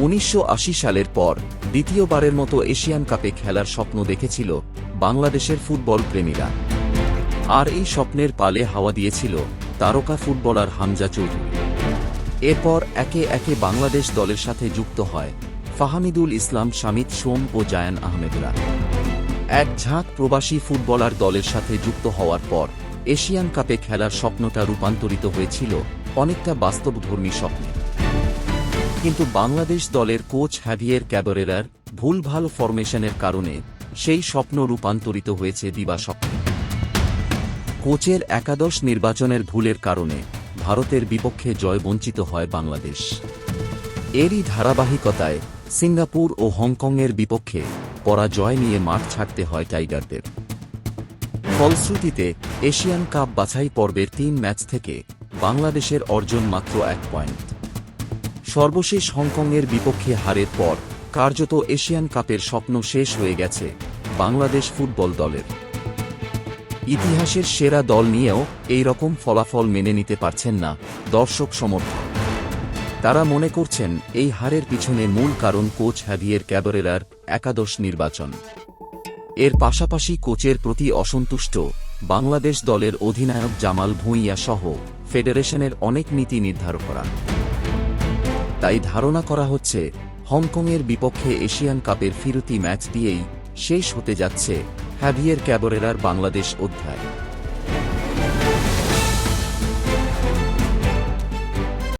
উনিশশো আশি সালের পর দ্বিতীয়বারের মতো এশিয়ান কাপে খেলার স্বপ্ন দেখেছিল বাংলাদেশের ফুটবল প্রেমীরা। আর এই স্বপ্নের পালে হাওয়া দিয়েছিল তারকা ফুটবলার হামজা চৌধুরী। এরপর একে একে বাংলাদেশ দলের সাথে যুক্ত হয় ফাহামিদুল ইসলাম, শামিদ সোম ও জায়ান আহমেদরা। এক ঝাঁক প্রবাসী ফুটবলার দলের সাথে যুক্ত হওয়ার পর এশিয়ান কাপে খেলার স্বপ্নটা রূপান্তরিত হয়েছিল অনেকটা বাস্তবধর্মী স্বপ্নে। কিন্তু বাংলাদেশ দলের কোচ হ্যাভিয়ের ক্যাবরেরার ভুলভাল ফরমেশনের কারণে সেই স্বপ্ন রূপান্তরিত হয়েছে দিবা স্বপ্নে। কোচের একাদশ নির্বাচনের ভুলের কারণে ভারতের বিপক্ষে জয় বঞ্চিত হয় বাংলাদেশ। এরই ধারাবাহিকতায় সিঙ্গাপুর ও হংকংয়ের বিপক্ষে পরাজয় নিয়ে মাঠ ছাড়তে হয় টাইগারদের। ফলশ্রুতিতে এশিয়ান কাপ বাছাই পর্বের তিন ম্যাচ থেকে বাংলাদেশের অর্জন মাত্র এক পয়েন্ট। সর্বশেষ হংকংয়ের বিপক্ষে হারের পর কার্যত এশিয়ান কাপের স্বপ্ন শেষ হয়ে গেছে বাংলাদেশ ফুটবল দলের। ইতিহাসের সেরা দল নিয়েও এই রকম ফলাফল মেনে নিতে পারছেন না দর্শক সমর্থক। তারা মনে করছেন এই হারের পিছনে মূল কারণ কোচ হ্যাভিয়ের ক্যাবরেরার একাদশ নির্বাচন। এর পাশাপাশি কোচের প্রতি অসন্তুষ্ট বাংলাদেশ দলের অধিনায়ক জামাল ভুঁইয়া সহ ফেডারেশনের অনেক নীতি নির্ধারকরা তাই ধারণা করা হচ্ছে, হংকংয়ের বিপক্ষে এশিয়ান কাপের ফিরতি ম্যাচ দিয়েই শেষ হতে যাচ্ছে হ্যাভিয়ের ক্যাবরেরার বাংলাদেশ অধ্যায়।